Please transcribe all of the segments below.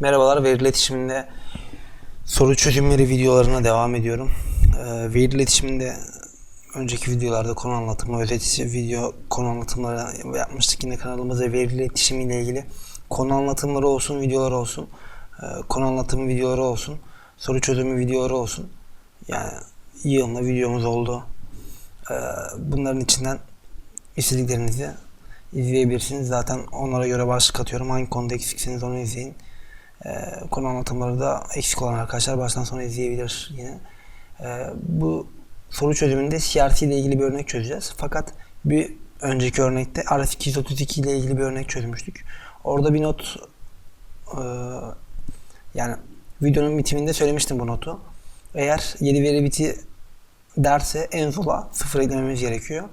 Merhabalar, veri iletişiminde soru çözümleri videolarına devam ediyorum. Ee, veri iletişiminde önceki videolarda konu anlatımı, özet video konu anlatımları yapmıştık yine kanalımızda veri iletişimi ile ilgili. Konu anlatımları olsun, videolar olsun, e, konu anlatımı videoları olsun, soru çözümü videoları olsun. Yani yığınla videomuz oldu. Ee, bunların içinden istediklerinizi izleyebilirsiniz. Zaten onlara göre başlık atıyorum. Hangi konuda eksikseniz onu izleyin. Ee, konu anlatımları da eksik olan arkadaşlar baştan sona izleyebilir yine. Ee, bu soru çözümünde CRT ile ilgili bir örnek çözeceğiz. Fakat bir önceki örnekte RS232 ile ilgili bir örnek çözmüştük. Orada bir not e, yani videonun bitiminde söylemiştim bu notu. Eğer 7 veri biti derse en sola sıfır eklememiz gerekiyor.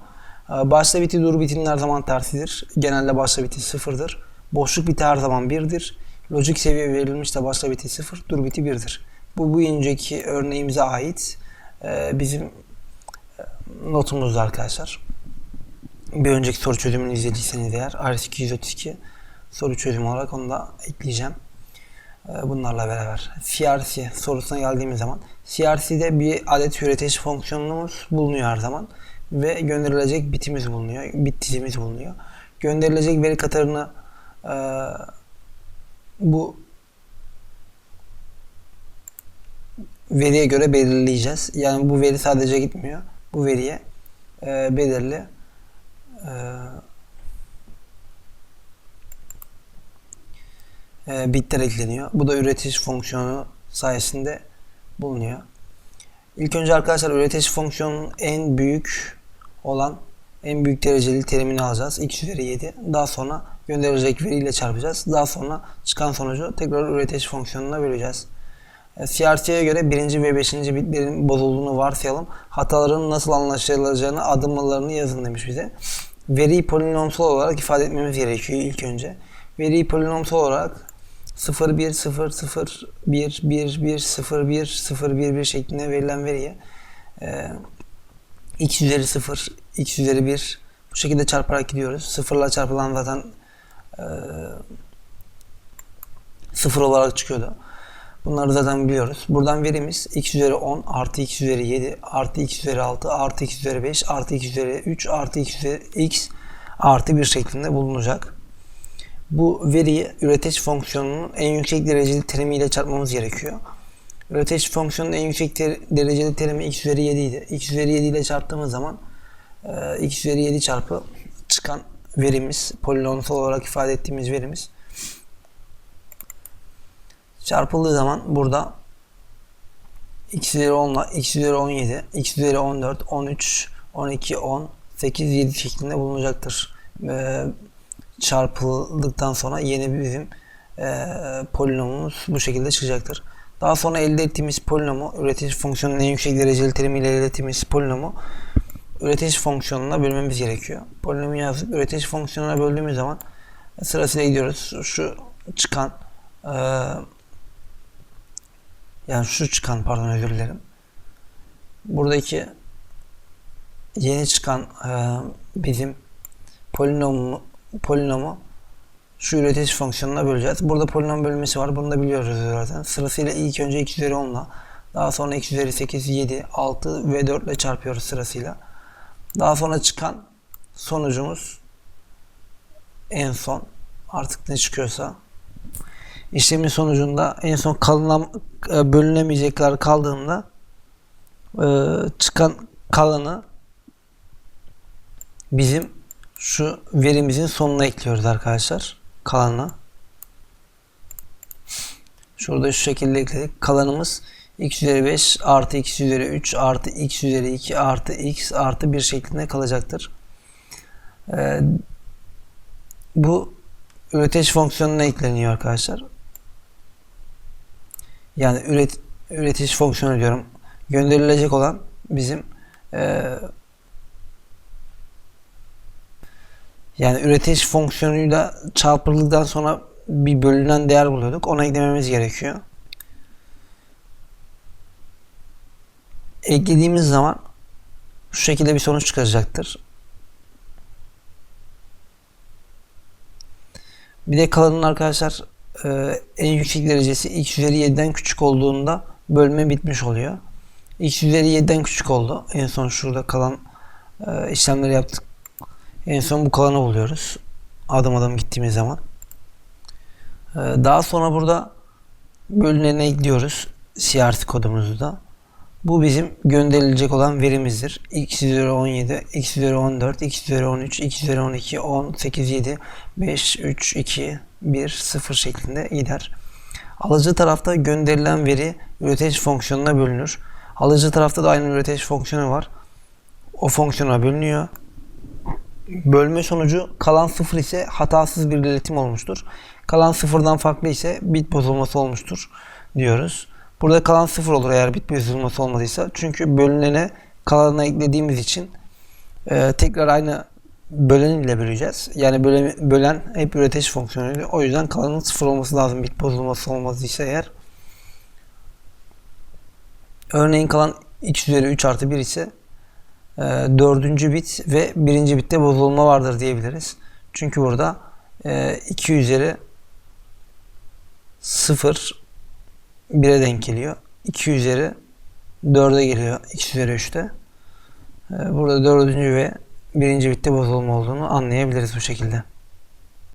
Ee, Başla biti dur bitinin her zaman tersidir. Genelde başla biti sıfırdır. Boşluk biti her zaman birdir. Lojik seviye verilmiş de başla biti sıfır, dur biti birdir. Bu bu önceki örneğimize ait e, bizim e, notumuzdu arkadaşlar. Bir önceki soru çözümünü izlediyseniz eğer RS232 soru çözümü olarak onu da ekleyeceğim. E, Bunlarla beraber CRC sorusuna geldiğimiz zaman CRC'de bir adet üretici fonksiyonumuz bulunuyor her zaman ve gönderilecek bitimiz bulunuyor, bit dizimiz bulunuyor. Gönderilecek veri katarını e, bu veriye göre belirleyeceğiz. Yani bu veri sadece gitmiyor. Bu veriye e, belirli e, e, bitler ekleniyor. Bu da üretici fonksiyonu sayesinde bulunuyor. İlk önce arkadaşlar üretici fonksiyonun en büyük olan en büyük dereceli terimini alacağız. x üzeri 7. Daha sonra gönderilecek veriyle çarpacağız. Daha sonra çıkan sonucu tekrar üretici fonksiyonuna böleceğiz. E, CRT'ye göre birinci ve beşinci bitlerin bozulduğunu varsayalım. Hataların nasıl anlaşılacağını adımlarını yazın demiş bize. Veriyi polinomsal olarak ifade etmemiz gerekiyor ilk önce. Veriyi polinomsal olarak 0 1 0 0 1 1 1 0 1 0 1 1 şeklinde verilen veriye e, x üzeri 0 x üzeri 1 bu şekilde çarparak gidiyoruz. Sıfırla çarpılan zaten e, sıfır olarak çıkıyordu. Bunları zaten biliyoruz. Buradan verimiz x üzeri 10 artı x üzeri 7 artı x üzeri 6 artı x üzeri 5 artı x üzeri 3 artı x üzeri x artı 1 şeklinde bulunacak. Bu veriyi üretici fonksiyonunun en yüksek dereceli terimiyle çarpmamız gerekiyor. Üretici fonksiyonun en yüksek ter- dereceli terimi x üzeri 7 idi. x üzeri 7 ile çarptığımız zaman e, x üzeri 7 çarpı çıkan verimiz, polinomsal olarak ifade ettiğimiz verimiz çarpıldığı zaman burada x üzeri 10 ile x üzeri 17, x üzeri 14, 13, 12, 10, 8, 7 şeklinde bulunacaktır. E, çarpıldıktan sonra yeni bizim e, polinomumuz bu şekilde çıkacaktır. Daha sonra elde ettiğimiz polinomu, üretici fonksiyonun en yüksek dereceli terimiyle elde ettiğimiz polinomu üretici fonksiyonuna bölmemiz gerekiyor. Polinomu yazıp üretici fonksiyonuna böldüğümüz zaman sırasıyla gidiyoruz. Şu çıkan e, yani şu çıkan pardon özür dilerim. Buradaki yeni çıkan e, bizim polinomu polinomu şu üretici fonksiyonuna böleceğiz. Burada polinom bölmesi var. Bunu da biliyoruz zaten. Sırasıyla ilk önce x üzeri 10 ile daha sonra x üzeri 8, 7, 6 ve 4 ile çarpıyoruz sırasıyla. Daha sonra çıkan sonucumuz en son artık ne çıkıyorsa işlemin sonucunda en son kalınan e, bölünemeyecekler kaldığında e, çıkan kalanı bizim şu verimizin sonuna ekliyoruz arkadaşlar. Kalanı. Şurada şu şekilde ekledik. Kalanımız x üzeri 5 artı x üzeri 3 artı x üzeri 2 artı x artı 1 şeklinde kalacaktır. Ee, bu üretici fonksiyonuna ekleniyor arkadaşlar. Yani üret, üretici fonksiyonu diyorum. Gönderilecek olan bizim e, Yani üretici fonksiyonuyla çarpıldıktan sonra bir bölünen değer buluyorduk. Ona eklememiz gerekiyor. Eklediğimiz zaman şu şekilde bir sonuç çıkacaktır. Bir de kalanın arkadaşlar e, en yüksek derecesi x üzeri 7'den küçük olduğunda bölme bitmiş oluyor. x üzeri 7'den küçük oldu. En son şurada kalan e, işlemleri yaptık. En son bu kalanı buluyoruz. Adım adım gittiğimiz zaman. E, daha sonra burada bölünene ekliyoruz. CRT kodumuzu da. Bu bizim gönderilecek olan verimizdir. x üzeri 17, x üzeri 14, x üzeri 13, x üzeri 12, 10, 8, 7, 5, 3, 2, 1, 0 şeklinde gider. Alıcı tarafta gönderilen veri üretici fonksiyonuna bölünür. Alıcı tarafta da aynı üretici fonksiyonu var. O fonksiyona bölünüyor. Bölme sonucu kalan sıfır ise hatasız bir iletim olmuştur. Kalan sıfırdan farklı ise bit bozulması olmuştur diyoruz. Burada kalan sıfır olur eğer bit bozulması olmadıysa. Çünkü bölünene kalanına eklediğimiz için e, tekrar aynı bölen ile böleceğiz. Yani bölen, bölen hep üretici fonksiyonuydu. O yüzden kalanın sıfır olması lazım bit bozulması olmadıysa eğer. Örneğin kalan x üzeri 3 artı 1 ise e, dördüncü bit ve birinci bitte bozulma vardır diyebiliriz. Çünkü burada e, 2 üzeri 0 1'e denk geliyor. 2 üzeri 4'e geliyor. x üzeri 3'te. E, burada dördüncü ve birinci bitte bozulma olduğunu anlayabiliriz bu şekilde.